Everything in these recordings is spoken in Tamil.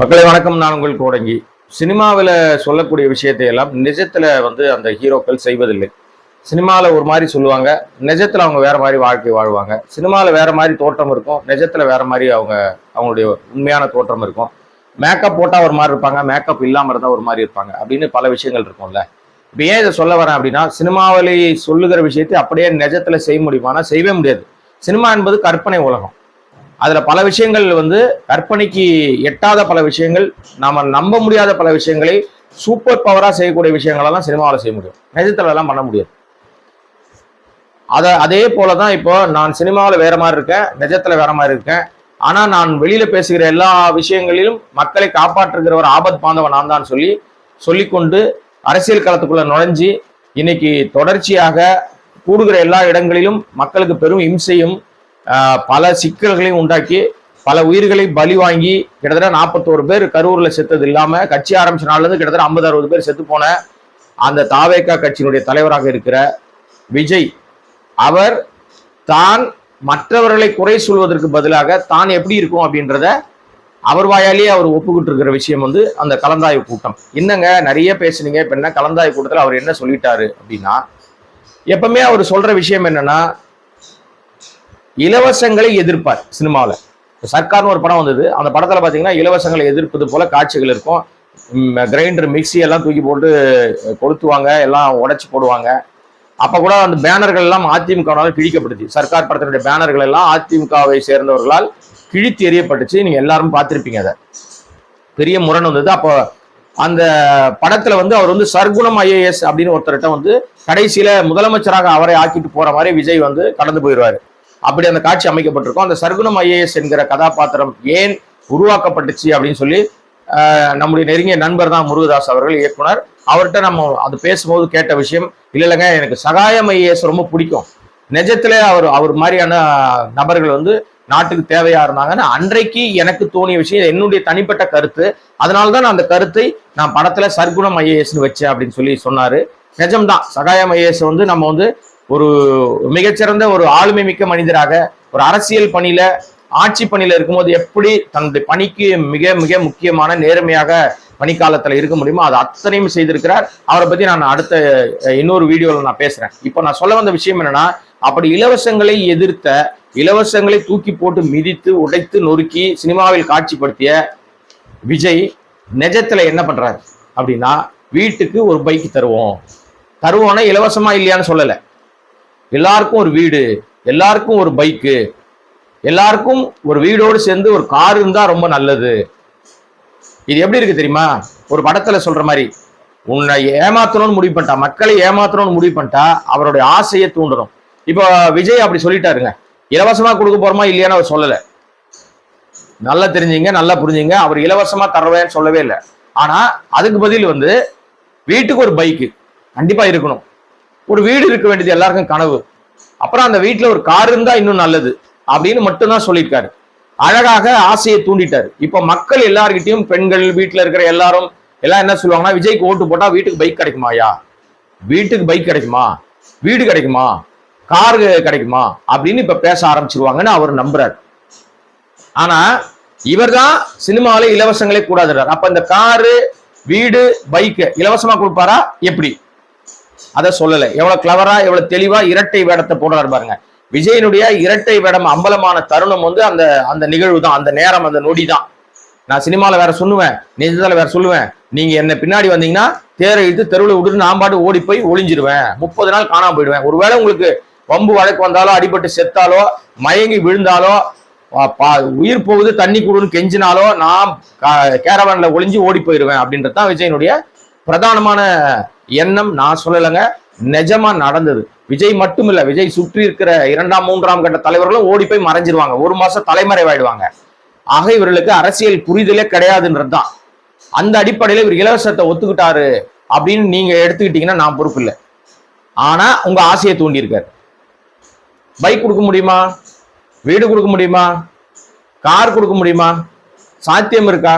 மக்களை வணக்கம். நான் உங்கள் கோடங்கி. சினிமாவில் சொல்லக்கூடிய விஷயத்தை எல்லாம் நிஜத்தில் வந்து அந்த ஹீரோக்கள் செய்வதில்லை. சினிமாவில் ஒரு மாதிரி சொல்லுவாங்க. நிஜத்தில் அவங்க வேறு மாதிரி வாழ்க்கை வாழ்வாங்க. சினிமாவில் வேறு மாதிரி தோற்றம் இருக்கும். நிஜத்தில் வேறு மாதிரி அவங்க அவங்களுடைய உண்மையான தோற்றம் இருக்கும். மேக்கப் போட்டால் ஒரு மாதிரி இருப்பாங்க. மேக்கப் இல்லாமல் இருந்தால் ஒரு மாதிரி இருப்பாங்க. அப்படின்னு பல விஷயங்கள் இருக்கும்ல. இப்போ ஏன் இதை சொல்ல வரேன் அப்படின்னா சினிமாவிலே சொல்லுகிற விஷயத்தை அப்படியே நிஜத்தில் செய்ய முடியுமானா செய்யவே முடியாது. சினிமா என்பது கற்பனை உலகம். அதில் பல விஷயங்கள் வந்து கற்பனைக்கு எட்டாத பல விஷயங்கள் நாம் நம்ப முடியாத பல விஷயங்களை சூப்பர் பவராக செய்யக்கூடிய விஷயங்களெல்லாம் சினிமாவில் செய்ய முடியும். நிஜத்துலலாம் பண்ண முடியாது. அதை அதே போலதான் இப்போ நான் சினிமாவில் வேற மாதிரி இருக்கேன் நிஜத்தில் வேற மாதிரி இருக்கேன். ஆனால் நான் வெளியில் பேசுகிற எல்லா விஷயங்களிலும் மக்களை காப்பாற்றுகிற ஒரு ஆபத் பாந்தவன் நான் தான் சொல்லி சொல்லிக்கொண்டு அரசியல் களத்துக்குள்ளே நுழைஞ்சி இன்னைக்கு தொடர்ச்சியாக கூடுகிற எல்லா இடங்களிலும் மக்களுக்கு பெரும் இம்சையும் பல சிக்கல்களையும் உண்டாக்கி பல உயிர்களை பலி வாங்கி கிட்டத்தட்ட நாற்பத்தோரு பேர் கரூரில் செத்தது இல்லாமல் கட்சி ஆரம்பிச்ச நாள்லேருந்து கிட்டத்தட்ட ஐம்பது அறுபது பேர் செத்து போன அந்த தாவேக்கா கட்சியினுடைய தலைவராக இருக்கிற விஜய். அவர் தான் மற்றவர்களை குறை சொல்வதற்கு பதிலாக தான் எப்படி இருக்கும் அப்படின்றத அவர் வாயாலேயே அவர் ஒப்புக்கிட்டு இருக்கிற விஷயம் வந்து அந்த கலந்தாய்வு கூட்டம். என்னங்க நிறைய பேசுனீங்க இப்போ என்ன கலந்தாய்வு கூட்டத்தில் அவர் என்ன சொல்லிட்டாரு அப்படின்னா எப்பவுமே அவர் சொல்ற விஷயம் என்னன்னா இலவசங்களை எதிர்ப்பார் சினிமாவில். சர்க்கார்னு ஒரு படம் வந்தது. அந்த படத்தில் பார்த்தீங்கன்னா இலவசங்களை எதிர்ப்பது போல காட்சிகள் இருக்கும். கிரைண்டர் மிக்ஸி எல்லாம் தூக்கி போட்டு கொளுத்துவாங்க. எல்லாம் உடச்சி போடுவாங்க. அப்போ கூட அந்த பேனர்கள் எல்லாம் அதிமுகவினால் கிழிக்கப்பட்டுச்சு. சர்க்கார் படத்தினுடைய பேனர்கள் எல்லாம் அதிமுகவை சேர்ந்தவர்களால் கிழித்து எறியப்பட்டுச்சு. நீங்கள் எல்லாரும் பார்த்துருப்பீங்க அதை. பெரிய முரண் வந்தது. அப்போ அந்த படத்துல வந்து அவர் வந்து சர்க்குணம் ஐஏஎஸ் அப்படின்னு ஒருத்தர்கிட்ட வந்து கடைசியில முதலமைச்சராக அவரை ஆக்கிட்டு போற மாதிரி விஜய் வந்து கடந்து போயிடுவாரு. அப்படி அந்த காட்சி அமைக்கப்பட்டிருக்கும். அந்த சர்க்குணம் ஐஏஎஸ் என்கிற கதாபாத்திரம் ஏன் உருவாக்கப்பட்டுச்சு அப்படின்னு சொல்லி நம்முடைய நெருங்கிய நண்பர் தான் முருகதாஸ் அவர்கள் இயக்குனர். அவர்கிட்ட நம்ம அது பேசும்போது கேட்ட விஷயம் இல்லை இல்லைங்க எனக்கு சகாயம் ஐஏஎஸ் ரொம்ப பிடிக்கும். நிஜத்துல அவர் அவர் மாதிரியான நபர்கள் வந்து நாட்டுக்கு தேவையா இருந்தாங்கன்னு அன்றைக்கு எனக்கு தோணிய விஷயம் என்னுடைய தனிப்பட்ட கருத்து. அதனாலதான் நான் அந்த கருத்தை நான் படத்துல சர்க்குணம் ஐஏஎஸ்னு வச்சேன் அப்படின்னு சொல்லி சொன்னாரு. நிஜம்தான். சகாயம் ஐஏஎஸ் வந்து நம்ம வந்து ஒரு மிகச்சிறந்த ஒரு ஆளுமை மிக்க மனிதராக ஒரு அரசியல் பணியில ஆட்சி பணியில இருக்கும்போது எப்படி தன்னுடைய பணிக்கு மிக மிக முக்கியமான நேர்மையாக பணிக்காலத்துல இருக்க முடியுமோ அது அத்தனையும் செய்திருக்கிறார். அவரை பத்தி நான் அடுத்த இன்னொரு வீடியோல நான் பேசுறேன். இப்போ நான் சொல்ல வந்த விஷயம் என்னன்னா அப்படி இலவசங்களை எதிர்த்த இலவசங்களை தூக்கி போட்டு மிதித்து உடைத்து நொறுக்கி சினிமாவில் காட்சிப்படுத்திய விஜய் நெஜத்துல என்ன பண்றாரு? அப்படின்னா வீட்டுக்கு ஒரு பைக் தருவோம். தருவோம்னா இலவசமா இல்லையான்னு சொல்லலை. எல்லாருக்கும் ஒரு வீடு எல்லாருக்கும் ஒரு பைக்கு எல்லாருக்கும் ஒரு வீடோடு சேர்ந்து ஒரு கார் இருந்தா ரொம்ப நல்லது. இது எப்படி இருக்கு தெரியுமா? ஒரு படத்துல சொல்ற மாதிரி உன்னை ஏமாத்தணும்னு முடிவு பண்ணிட்டா மக்களை ஏமாத்தணும்னு முடிவு பண்ணிட்டா அவருடைய ஆசையை தூண்டணும் இப்போ விஜய் அப்படி சொல்லிட்டாருங்க. இலவசமா கொடுக்க போறோமா இல்லையான்னு அவர் சொல்லலை. நல்லா தெரிஞ்சுங்க நல்லா புரிஞ்சுங்க அவர் இலவசமா தருவேன்னு சொல்லவே இல்லை. ஆனா அதுக்கு பதில் வந்து வீட்டுக்கு ஒரு பைக்கு கண்டிப்பா இருக்கணும். ஒரு வீடு இருக்க வேண்டியது எல்லாருக்கும் கனவு. அப்புறம் அந்த வீட்டுல ஒரு கார் இருந்தா இன்னும் நல்லது அப்படின்னு மட்டும்தான் சொல்லியிருக்காரு. அழகாக ஆசையை தூண்டிட்டாரு. இப்ப மக்கள் எல்லார்கிட்டையும் பெண்கள் வீட்டுல இருக்கிற எல்லாரும் எல்லாம் என்ன சொல்லுவாங்கன்னா விஜய்க்கு ஓட்டு போட்டா வீட்டுக்கு பைக் கிடைக்குமாயா வீட்டுக்கு பைக் கிடைக்குமா? வீடு கிடைக்குமா? கார் கிடைக்குமா? அப்படின்னு இப்ப பேச ஆரம்பிச்சிருவாங்கன்னு அவர் நம்புறாரு. ஆனா இவர்தான் சினிமாவில இலவசங்களே கூடாதுறாரு. அப்ப இந்த காரு வீடு பைக்கு இலவசமா கொடுப்பாரா? எப்படி? அதை சொல்லலை. எவ்வளவு கிளவரா எவ்வளவு தெளிவா இரட்டை வேடத்தை போடுறாரு பாருங்க. விஜயனுடைய இரட்டை வேடம் அம்பலமான தருணம் வந்து அந்த அந்த நிகழ்வு தான் அந்த நேரம் அந்த நொடி தான் நான் சினிமாவில் வேற சொல்லுவேன். நிஜத்தில் வேற சொல்லுவேன். நீங்க என்ன பின்னாடி வந்தீங்கன்னா தேரை இழுத்து தெருவில் விட்டுட்டு நான் பாட்டு ஓடி போய் ஒளிஞ்சிருவேன். முப்பது நாள் காணாம போயிடுவேன். ஒருவேளை உங்களுக்கு வம்பு வழக்கு வந்தாலோ அடிபட்டு செத்தாலோ மயங்கி விழுந்தாலோ பா- உயிர் போகுது தண்ணி கூடுன்னு கெஞ்சினாலோ நான் கேரவானில் ஒளிஞ்சு ஓடி போயிடுவேன் அப்படின்றது தான் விஜயனுடைய பிரதானமான எண்ணம் நான் சொல்லலைங்க நிஜமா நடந்தது. விஜய் மட்டும் இல்ல விஜய் சுற்றி இருக்கிற இரண்டாம் மூன்றாம் கட்ட தலைவர்களும் ஓடி போய் மறைஞ்சிருவாங்க. ஒரு மாசம் தலைமறைவாயிடுவாங்க. ஆக இவர்களுக்கு அரசியல் புரிதலே கிடையாதுன்றது தான் அந்த அடிப்படையில் இவர் இலவசத்தை ஒத்துக்கிட்டாரு அப்படின்னு நீங்க எடுத்துக்கிட்டீங்கன்னா நான் பொறுப்பு இல்லை ஆனா உங்க ஆசையை தூண்டியிருக்காரு. பைக் கொடுக்க முடியுமா? வீடு கொடுக்க முடியுமா? கார் கொடுக்க முடியுமா? சாத்தியம் இருக்கா?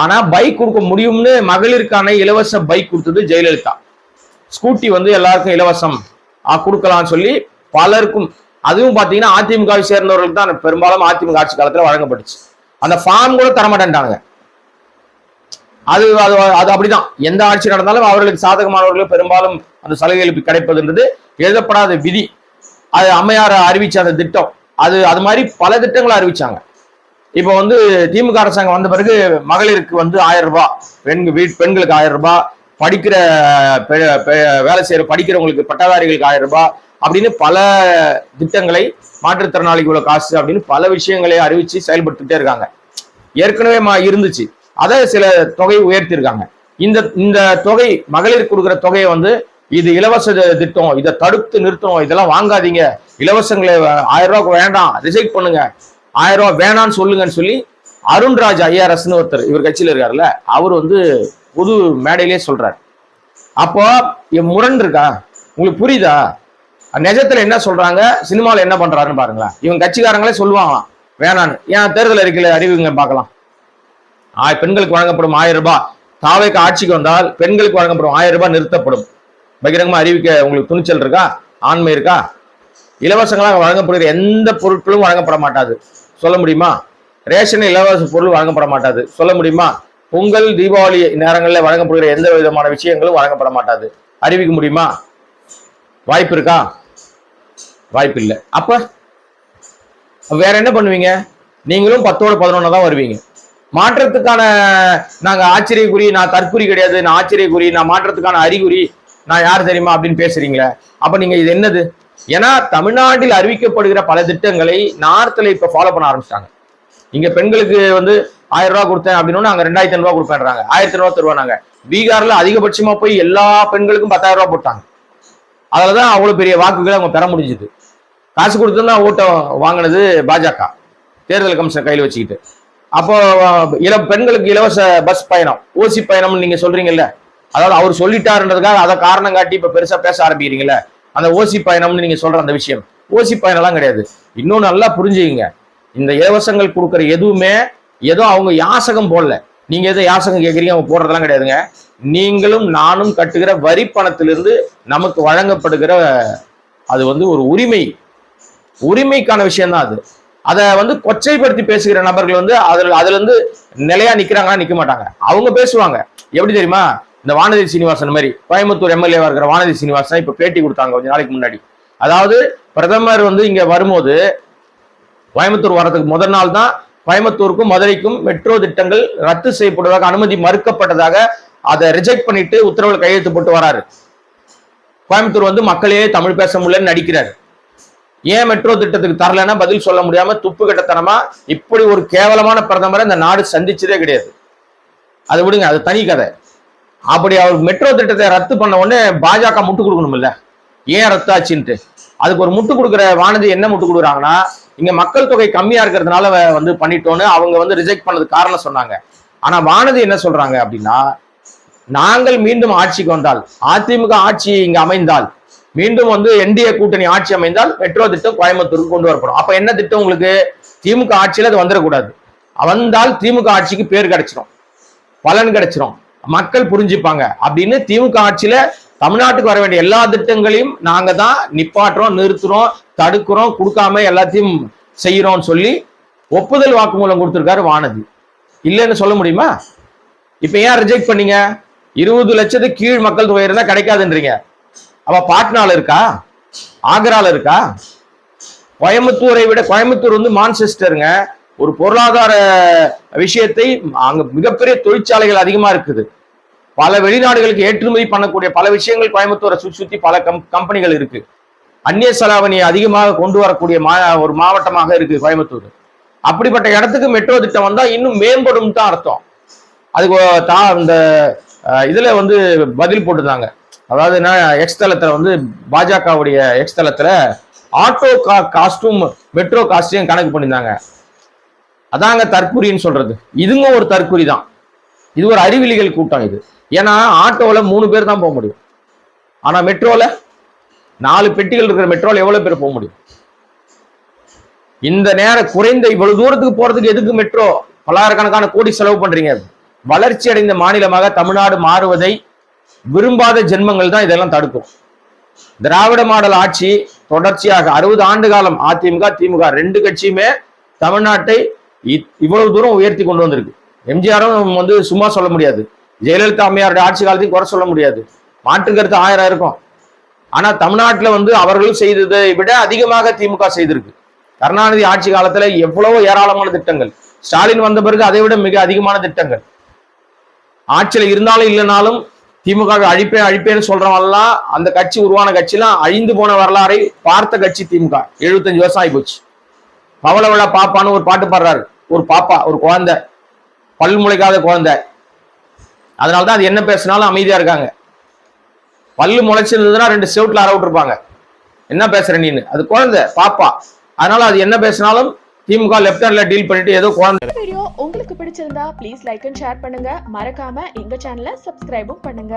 ஆனா பைக் கொடுக்க முடியும்னு மகளிருக்கான இலவச பைக் கொடுத்தது ஜெயலலிதா. ஸ்கூட்டி வந்து எல்லாருக்கும் இலவசம். கொடுக்கலாம்னு சொல்லி பலருக்கும் அதுவும் பாத்தீங்கன்னா அதிமுகவை சேர்ந்தவர்களுக்கு தான் பெரும்பாலும் அதிமுக ஆட்சி காலத்துல வழங்கப்பட்டுச்சு. அந்த ஃபார்ம் கூட தரமாட்டேன்ட்டாங்க. அது அது அது அப்படிதான். எந்த ஆட்சி நடந்தாலும் அவர்களுக்கு சாதகமானவர்கள் பெரும்பாலும் அந்த சலுகைகளுக்கு கிடைப்பதுன்றது எழுதப்படாத விதி. அது அம்மையார் அறிவிச்ச அந்த திட்டம். அது அது மாதிரி பல திட்டங்களை அறிவிச்சாங்க. இப்போ வந்து திமுக அரசாங்கம் வந்த பிறகு மகளிருக்கு வந்து ஆயிரம் ரூபாய் பெண் வீட் பெண்களுக்கு ஆயிரம் ரூபாய் படிக்கிற பெ- வேலை செய்யற படிக்கிறவங்களுக்கு பட்டதாரிகளுக்கு ஆயிரம் ரூபாய் அப்படின்னு பல திட்டங்களை மாற்றுத்திறனாளிக்கு உள்ள காசு அப்படின்னு பல விஷயங்களை அறிவிச்சு செயல்படுத்திட்டே இருக்காங்க. ஏற்கனவே மா- இருந்துச்சு. அதை சில தொகை உயர்த்தியிருக்காங்க இந்த இந்த தொகை மகளிர் கொடுக்குற தொகையை வந்து இது இலவச திட்டம் இதை தடுத்து நிறுத்தணும் இதெல்லாம் வாங்காதீங்க. இலவசங்களை ஆயிரம் ரூபாய்க்கு வேண்டாம் ரிஜெக்ட் பண்ணுங்க. ஆயிரம் ரூபா வேணாம்னு சொல்லுங்கன்னு சொல்லி அருண்ராஜ் ஐஆர்எஸ்னு ஒருத்தர் இவர் கட்சியில் இருக்காருல்ல அவர் வந்து பொது மேடையிலே சொல்றாரு. அப்போ என் முரண் இருக்கா? உங்களுக்கு புரியுதா? நிஜத்துல என்ன சொல்றாங்க? சினிமாவில் என்ன பண்றாருன்னு பாருங்களேன். இவங்க கட்சிக்காரங்களே சொல்லுவாங்களாம் வேணான்னு ஏன் தேர்தல் அறிக்கையில் அறிவிங்க பார்க்கலாம். ஆய் பெண்களுக்கு வழங்கப்படும் ஆயிரம் ரூபாய். தாவேக்கு ஆட்சிக்கு வந்தால் பெண்களுக்கு வழங்கப்படும் ஆயிரம் ரூபாய் நிறுத்தப்படும். பகிரங்கமாக அறிவிக்க உங்களுக்கு துணிச்சல் இருக்கா? ஆண்மை இருக்கா? இலவசங்களாக வழங்கப்படுகிற எந்த பொருட்களும் வழங்கப்பட மாட்டாது. சொல்ல முடியுமா? ரேஷன் இலவச பொருள் வழங்கப்பட மாட்டாது. சொல்ல முடியுமா? பொங்கல் தீபாவளி நேரங்களில் வழங்கப்படுகிற எந்த விதமான விஷயங்களும் வழங்கப்பட மாட்டாது. அறிவிக்க முடியுமா? வாய்ப்பு இருக்கா? வாய்ப்பு இல்லை. அப்ப வேற என்ன பண்ணுவீங்க? நீங்களும் பத்தோட பதினொன்னா தான் வருவீங்க. மாற்றத்துக்கான நாங்க ஆச்சரியக்குறி நான் தற்குறி கிடையாது நான் ஆச்சரியக்குறி நான் மாற்றத்துக்கான அறிகுறி நான் யார் தெரியுமா அப்படின்னு பேசுறீங்களே? அப்ப நீங்க இது என்னது? ஏன்னா தமிழ்நாட்டில் அறிவிக்கப்படுகிற பல திட்டங்களை நார்த்தில் இப்ப ஃபாலோ பண்ண ஆரம்பிச்சிட்டாங்க. இங்க பெண்களுக்கு வந்து ஆயிரம் ரூபா கொடுத்தேன் அப்படின்னு அங்க ரெண்டாயிரத்தி ஐநூறு ரூபாய் கொடுப்பேன்றாங்க ஆயிரத்தி ரூபாய் தருவாங்க பீகார்ல அதிகபட்சமா போய் எல்லா பெண்களுக்கும் பத்தாயிரம் ரூபாய் போட்டாங்க. அதுலதான் அவ்வளவு பெரிய வாக்குகளை அவங்க பெற முடிஞ்சுது. காசு கொடுத்து தான் வாங்கினது பாஜக. தேர்தல் கமிஷன் கையில் வச்சுக்கிட்டு. அப்போ இல பெண்களுக்கு இலவச பஸ் பயணம் ஓசி பயணம்னு நீங்க சொல்றீங்கல்ல. அதாவது அவர் சொல்லிட்டாருன்றதுக்காக அதை காரணம் காட்டி இப்ப பெருசா பேச ஆரம்பிக்கிறீங்களே அந்த ஓசி பயணம்னு நீங்க சொல்ற அந்த விஷயம். ஓசி பயணம்லாம் கிடையாது. இன்னும் நல்லா புரிஞ்சுக்கங்க. இந்த இலவசங்கள் கொடுக்குற எதுவுமே ஏதோ அவங்க யாசகம் போடல. நீங்க எதோ யாசகம் கேட்குறீங்க அவங்க போடுறதெல்லாம் கிடையாதுங்க. நீங்களும் நானும் கட்டுகிற வரி பணத்திலிருந்து நமக்கு வழங்கப்படுகிற அது வந்து ஒரு உரிமை. உரிமைக்கான விஷயம்தான் அது. அதை வந்து கொச்சைப்படுத்தி பேசுகிற நபர்கள் வந்து அதுல அதுல இருந்து நிலையா நிக்கிறாங்களா நிக்க மாட்டாங்க. அவங்க பேசுவாங்க. எப்படி தெரியுமா? இந்த வானதி சீனிவாசன் மாதிரி கோயம்புத்தூர் எம்எல்ஏவா இருக்கிற வானதி சீனிவாசன் இப்ப பேட்டி கொடுத்தாங்க கொஞ்சம் நாளைக்கு முன்னாடி. அதாவது பிரதமர் வந்து இங்க வரும்போது கோயம்புத்தூர் வரதுக்கு முதல் நாள் தான் கோயம்புத்தூருக்கும் மதுரைக்கும் மெட்ரோ திட்டங்கள் ரத்து செய்யப்படுவதாக அனுமதி மறுக்கப்பட்டதாக அதை ரிஜெக்ட் பண்ணிட்டு உத்தரவில் கையெழுத்து போட்டு வராரு. கோயம்புத்தூர் வந்து மக்களே தமிழ் பேச முடியலன்னு நடிக்கிறாரு. ஏன் மெட்ரோ திட்டத்துக்கு தரலன்னா பதில் சொல்ல முடியாம துப்பு கட்டத்தனமா இப்படி ஒரு கேவலமான பிரதமரை இந்த நாடு சந்திச்சதே கிடையாது. அதை விடுங்க அது தனி கதை. அப்படி அவர் மெட்ரோ திட்டத்தை ரத்து பண்ண உடனே பாஜக முட்டு கொடுக்கணும்ல ஏன் ரத்தாச்சுன்ட்டு? அதுக்கு ஒரு முட்டு கொடுக்குற வானதி என்ன முட்டு கொடுக்குறாங்கன்னா இங்க மக்கள் தொகை கம்மியா இருக்கிறதுனால வந்து பண்ணிட்டோன்னு அவங்க வந்து ரிஜெக்ட் பண்ணதுக்கு காரணம் சொன்னாங்க. ஆனா வானதி என்ன சொல்றாங்க அப்படின்னா நாங்கள் மீண்டும் ஆட்சிக்கு வந்தால் அதிமுக ஆட்சி இங்க அமைந்தால் மீண்டும் வந்து என்டிஏ கூட்டணி ஆட்சி அமைந்தால் மெட்ரோ திட்டம் கோயம்புத்தூருக்கு கொண்டு வரப்படும். அப்ப என்ன திட்டம் உங்களுக்கு? திமுக ஆட்சியில் அது வந்துடக்கூடாது. வந்தால் திமுக ஆட்சிக்கு பேர் கிடைச்சிரும். பலன் கிடைச்சிரும். மக்கள் புரிஞ்சுப்பாங்க. அப்படின்னு திமுக ஆட்சியில தமிழ்நாட்டுக்கு வர வேண்டிய எல்லா திட்டங்களையும் நாங்க தான் நிப்பாட்டுறோம் நிறுத்துறோம் தடுக்கிறோம் கொடுக்காம எல்லாத்தையும் செய்யறோம்னு சொல்லி ஒப்புதல் வாக்குமூலம் கொடுத்துருக்காரு வானதி. இல்லைன்னு சொல்ல முடியுமா? இப்ப ஏன் ரிஜெக்ட் பண்ணீங்க? இருபது லட்சத்துக்கு கீழ் மக்கள் தொகை இருந்தா கிடைக்காதுன்றீங்க. அவ பாட்னால இருக்கா? ஆக்ரால இருக்கா? கோயம்புத்தூரை விட கோயம்புத்தூர் வந்து மான்செஸ்டருங்க. ஒரு பொருளாதார விஷயத்தை அங்க மிகப்பெரிய தொழிற்சாலைகள் அதிகமா இருக்குது. பல வெளிநாடுகளுக்கு ஏற்றுமதி பண்ணக்கூடிய பல விஷயங்கள் கோயம்புத்தூரை சுற்றி சுற்றி பல கம் கம்பெனிகள் இருக்கு. அந்நிய செலாவணியை அதிகமாக கொண்டு வரக்கூடிய மா ஒரு மாவட்டமாக இருக்கு கோயம்புத்தூர். அப்படிப்பட்ட இடத்துக்கு மெட்ரோ திட்டம் வந்தால் இன்னும் மேம்படும் தான் அர்த்தம். அதுக்கு ஒ- தா இந்த இதுல வந்து பதில் போட்டிருந்தாங்க அதாவது என்ன எக்ஸ் தளத்துல வந்து பாஜகவுடைய எக்ஸ் தளத்துல ஆட்டோ கா காஸ்டும் மெட்ரோ காஸ்டையும் கணக்கு பண்ணியிருந்தாங்க. அதாங்க தற்குறின்னு சொல்றது. இதுங்க ஒரு தற்குறி தான் இது ஒரு அறிவிலிகள் கூட்டம் இது. ஏன்னா ஆட்டோல மூணு பேர் தான் போக முடியும். ஆனா மெட்ரோல நாலு பெட்டிகள் இருக்கிற மெட்ரோவில் எவ்வளவு பேர் போக முடியும்? இந்த நேரம் குறைந்த இவ்வளவு தூரத்துக்கு போறதுக்கு எதுக்கு மெட்ரோ? பல்லாயிரக்கணக்கான கோடி செலவு பண்றீங்க. வளர்ச்சி அடைந்த மாநிலமாக தமிழ்நாடு மாறுவதை விரும்பாத ஜென்மங்கள் தான் இதெல்லாம் தடுக்கும். திராவிட மாடல் ஆட்சி தொடர்ச்சியாக அறுபது ஆண்டு காலம் அதிமுக திமுக ரெண்டு கட்சியுமே தமிழ்நாட்டை இவ்வளவு தூரம் உயர்த்தி கொண்டு வந்திருக்கு. எம்ஜிஆரும் வந்து சும்மா சொல்ல முடியாது. ஜெயலலிதா அம்மையாருடைய ஆட்சி காலத்தையும் குறை சொல்ல முடியாது. மாற்று கருத்து ஆயிரம் இருக்கும். ஆனா தமிழ்நாட்டில் வந்து அவர்களும் செய்ததை விட அதிகமாக திமுக செய்திருக்கு. கருணாநிதி ஆட்சி காலத்துல எவ்வளவோ ஏராளமான திட்டங்கள். ஸ்டாலின் வந்த பிறகு அதை விட மிக அதிகமான திட்டங்கள். ஆட்சியில் இருந்தாலும் இல்லைனாலும் திமுக அழிப்பேன் அழிப்பேன்னு சொல்றவன்லாம் அந்த கட்சி உருவான கட்சிலாம் அழிந்து போன வரலாறை பார்த்த கட்சி திமுக. எழுபத்தஞ்சு வருஷம் ஆகி போச்சு பவள விழா பாப்பான்னு ஒரு பாட்டு பாடுறாரு. ஒரு பாப்பா ஒரு குழந்தை. பல் முளைக்காத குழந்தை. அதனாலதான் அது என்ன பேசினாலும் அமைதியா இருக்காங்க. பல்லு முளைச்சிருந்ததுன்னா ரெண்டு செவுட்ல அற விட்டுருப்பாங்க. என்ன பேசுற நீன்னு அது குழந்தை பாப்பா. அதனால அது என்ன பேசினாலும் திமுக லெப்ட் ஹேண்ட்ல டீல் பண்ணிட்டு ஏதோ குழந்தை. வீடியோ உங்களுக்கு பிடிச்சிருந்தா ப்ளீஸ் லைக் அண்ட் ஷேர் பண்ணுங்க. மறக்காம எங்க சேனலை சப்ஸ்கிரைபும் பண்ணுங்க.